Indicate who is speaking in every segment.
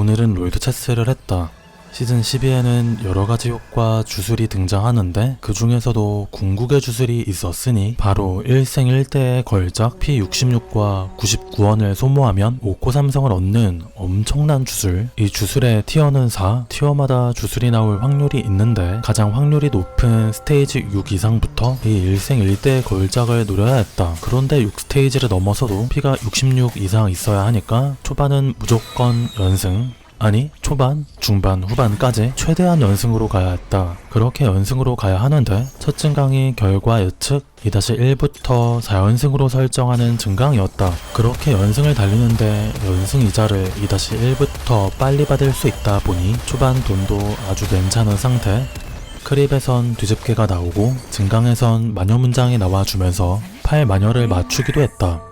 Speaker 1: 오늘은 롤드 체스를 했다. 시즌 12에는 여러 가지 효과 주술이 등장하는데 그 중에서도 궁극의 주술이 있었으니 바로 1생 1대의 걸작 P66과 99원을 소모하면 5코 삼성을 얻는 엄청난 주술. 이 주술의 티어는 4 티어마다 주술이 나올 확률이 있는데 가장 확률이 높은 스테이지 6 이상부터 이 1생 1대의 걸작을 노려야 했다. 그런데 6스테이지를 넘어서도 P가 66 이상 있어야 하니까 초반은 무조건 연승 아니 초반, 중반, 후반까지 최대한 연승으로 가야 했다. 그렇게 연승으로 가야 하는데 첫 증강이 결과 예측 2-1부터 4연승으로 설정하는 증강이었다. 그렇게 연승을 달리는데 연승 이자를 2-1부터 빨리 받을 수 있다 보니 초반 돈도 아주 괜찮은 상태 크립에선 뒤집개가 나오고 증강에선 마녀 문장이 나와주면서 팔 마녀를 맞추기도 했다.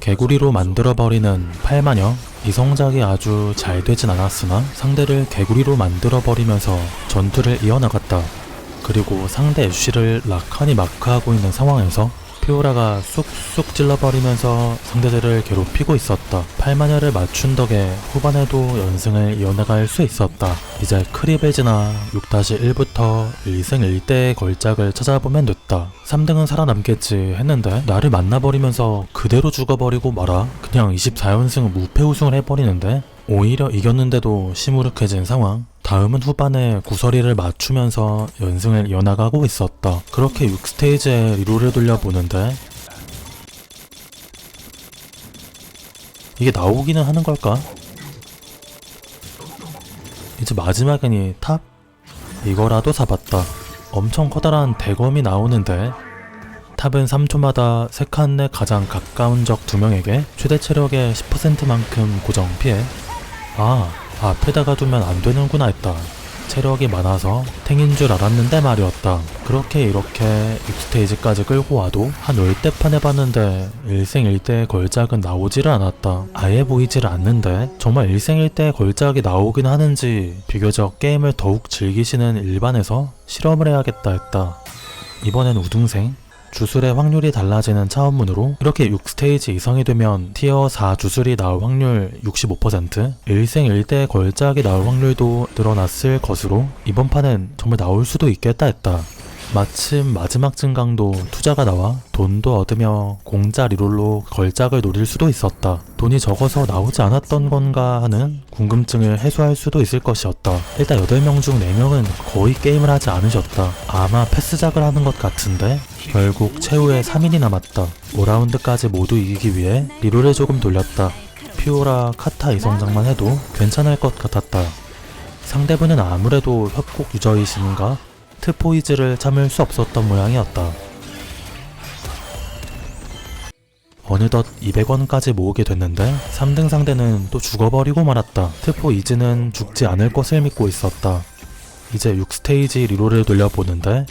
Speaker 1: 개구리로 만들어버리는 팔마녀 이 성작이 아주 잘 되진 않았으나 상대를 개구리로 만들어버리면서 전투를 이어나갔다. 그리고 상대 애쉬를 라칸이 마크하고 있는 상황에서 피오라가 쑥쑥 찔러버리면서 상대들을 괴롭히고 있었다. 팔마녀를 맞춘 덕에 후반에도 연승을 이어나갈 수 있었다. 이제 지나 6-1부터 1승 1대의 걸작을 찾아보면 됐다. 3등은 살아남겠지 했는데 나를 만나버리면서 그대로 죽어버리고 말아. 그냥 24연승 무패 우승을 해버리는데 오히려 이겼는데도 시무룩해진 상황. 다음은 후반에 구서리를 맞추면서 연승을 이어나가고 있었다. 그렇게 6스테이지에 리로를 돌려보는데 이게 나오기는 하는 걸까? 이제 마지막이니 탑? 이거라도 잡았다. 엄청 커다란 대검이 나오는데 탑은 3초마다 세 칸내 가장 가까운 적두 명에게 최대 체력의 10%만큼 고정 피해 아, 앞에다가 두면 안 되는구나 했다. 체력이 많아서 탱인 줄 알았는데 말이었다. 그렇게 이렇게 6스테이지까지 끌고 와도 한 열대판 해봤는데 일생 일대의 걸작은 나오지를 않았다. 아예 보이지를 않는데 정말 일생 일대의 걸작이 나오긴 하는지 비교적 게임을 더욱 즐기시는 일반에서 실험을 해야겠다 했다. 이번엔 우등생 주술의 확률이 달라지는 차원문으로 이렇게 6스테이지 이상이 되면 티어 4 주술이 나올 확률 65% 1생 1대 걸작이 나올 확률도 늘어났을 것으로 이번 판은 정말 나올 수도 있겠다 했다. 마침 마지막 증강도 투자가 나와 돈도 얻으며 공짜 리롤로 걸작을 노릴 수도 있었다. 돈이 적어서 나오지 않았던 건가 하는 궁금증을 해소할 수도 있을 것이었다. 일단 8명 중 4명은 거의 게임을 하지 않으셨다. 아마 패스작을 하는 것 같은데 결국 최후의 3인이 남았다. 5라운드까지 모두 이기기 위해 리롤을 조금 돌렸다. 피오라, 카타 이성장만 해도 괜찮을 것 같았다. 상대분은 아무래도 협곡 유저이신가 트포이즈를 참을 수 없었던 모양이었다. 어느덧 200원까지 모으게 됐는데 3등 상대는 또 죽어버리고 말았다. 트포이즈는 죽지 않을 것을 믿고 있었다. 이제 6스테이지 리롤을 돌려보는데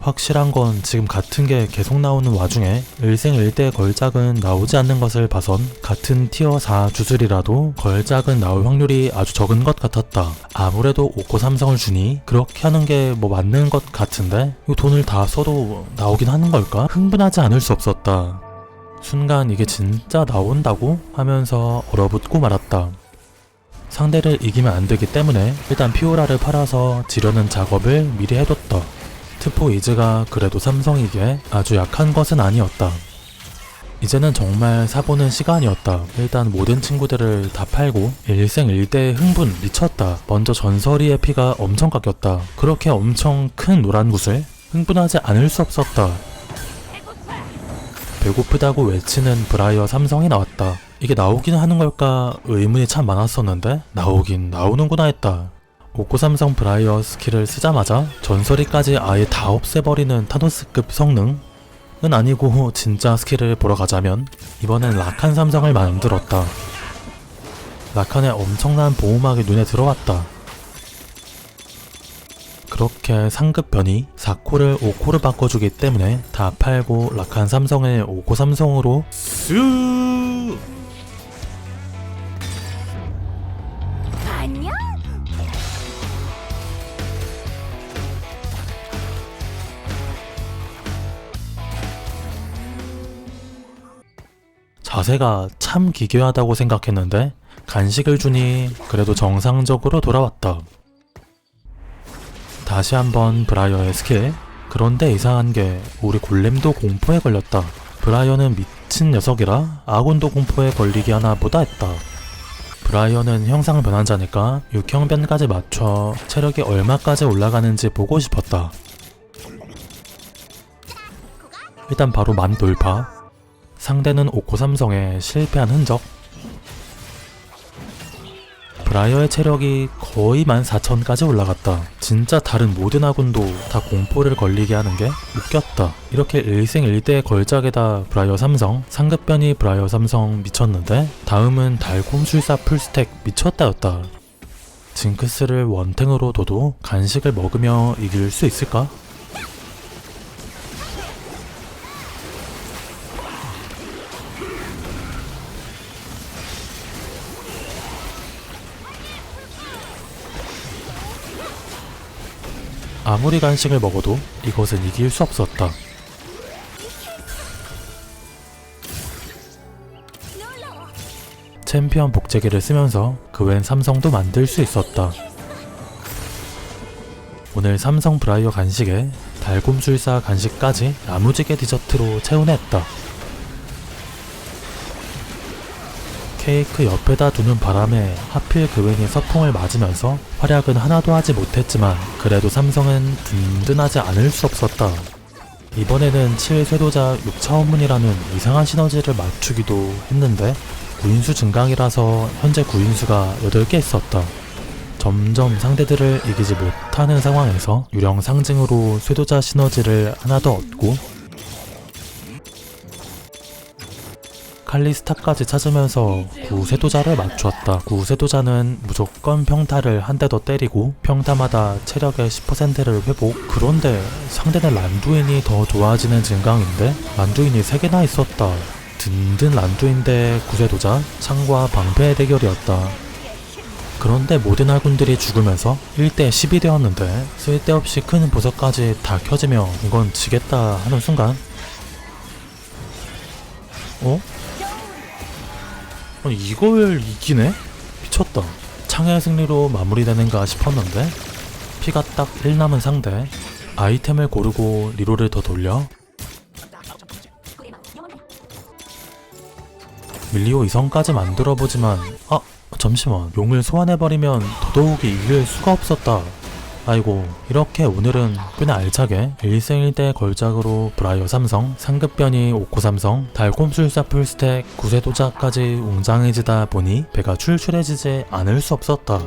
Speaker 1: 확실한 건 지금 같은 게 계속 나오는 와중에 일생 일대 걸작은 나오지 않는 것을 봐선 같은 티어 4 주술이라도 걸작은 나올 확률이 아주 적은 것 같았다. 아무래도 5코 삼성을 주니 그렇게 하는 게 뭐 맞는 것 같은데 이 돈을 다 써도 나오긴 하는 걸까? 흥분하지 않을 수 없었다. 순간 이게 진짜 나온다고 하면서 얼어붙고 말았다. 상대를 이기면 안 되기 때문에 일단 피오라를 팔아서 지려는 작업을 미리 해뒀다. 트포 이즈가 그래도 삼성이기에 아주 약한 것은 아니었다. 이제는 정말 사보는 시간이었다. 일단 모든 친구들을 다 팔고 일생 일대의 흥분 미쳤다. 먼저 전설이의 피가 엄청 깎였다. 그렇게 엄청 큰 노란 구슬 흥분하지 않을 수 없었다. 배고프다고 외치는 브라이어 삼성이 나왔다. 이게 나오긴 하는 걸까 의문이 참 많았었는데 나오긴 나오는구나 했다. 오코 삼성 브라이어 스킬을 쓰자마자 전설이까지 아예 다 없애버리는 타노스급 성능? 은 아니고 진짜 스킬을 보러 가자면 이번엔 라칸 삼성을 만들었다. 라칸의 엄청난 보호막이 눈에 들어왔다. 그렇게 상급 변이 4코를 5코를 바꿔주기 때문에 다 팔고 라칸 삼성을 5코 삼성으로 쑥 자세가 참 기괴하다고 생각했는데 간식을 주니 그래도 정상적으로 돌아왔다. 다시 한번 브라이어의 스킬. 그런데 이상한 게 우리 골렘도 공포에 걸렸다. 브라이어는 미친 녀석이라 아군도 공포에 걸리기 하나 보다 했다. 브라이어는 형상 변환자니까 육형변까지 맞춰 체력이 얼마까지 올라가는지 보고 싶었다. 일단 바로 만 돌파. 상대는 오코 삼성의 실패한 흔적. 브라이어의 체력이 거의 14,000까지 올라갔다. 진짜 다른 모든 아군도 다 공포를 걸리게 하는 게 웃겼다. 이렇게 일생일대 걸작에다 브라이어 삼성, 상급변이 브라이어 삼성 미쳤는데 다음은 달콤술사 풀스택 미쳤다였다. 징크스를 원탱으로 둬도 간식을 먹으며 이길 수 있을까? 아무리 간식을 먹어도 이것은 이길 수 없었다. 챔피언 복제기를 쓰면서 그 외엔 삼성도 만들 수 있었다. 오늘 삼성 브라이어 간식에 달콤술사 간식까지 야무지게 디저트로 채운했다. 케이크 옆에다 두는 바람에 하필 그웬이 서풍을 맞으면서 활약은 하나도 하지 못했지만 그래도 삼성은 든든하지 않을 수 없었다. 이번에는 7쇄도자 6차원문이라는 이상한 시너지를 맞추기도 했는데 구인수 증강이라서 현재 구인수가 8개 있었다. 점점 상대들을 이기지 못하는 상황에서 유령 상징으로 쇄도자 시너지를 하나 더 얻고 칼리스타까지 찾으면서 구세도자를 맞추었다. 구세도자는 무조건 평타를 한 대 더 때리고 평타마다 체력의 10%를 회복. 그런데 상대는 란두인이 더 좋아지는 증강인데 란두인이 3개나 있었다. 든든 란두인 대 구세도자 창과 방패의 대결이었다. 그런데 모든 아군들이 죽으면서 1대 10이 되었는데 쓸데없이 큰 보석까지 다 켜지며 이건 지겠다 하는 순간 어? 아니 이걸 이기네? 미쳤다. 창의 승리로 마무리되는가 싶었는데 피가 딱 1 남은 상대. 아이템을 고르고 리로를 더 돌려. 밀리오 이성까지 만들어보지만 아 잠시만. 용을 소환해버리면 더더욱이 이길 수가 없었다 아이고 이렇게 오늘은 꽤나 알차게 일생일대 걸작으로 브라이어 삼성, 상급변이 오코 삼성, 달콤술사 풀스택, 구세도자까지 웅장해지다 보니 배가 출출해지지 않을 수 없었다.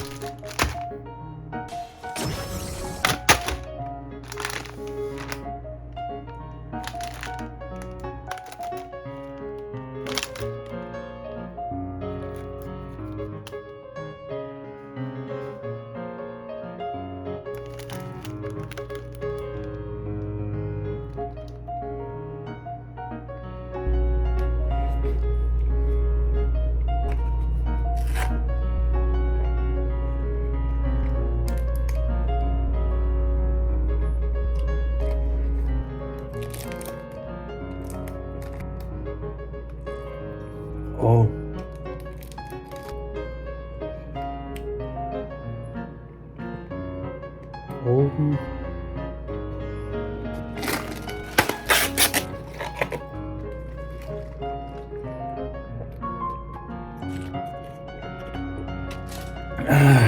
Speaker 1: 어우 어우 아.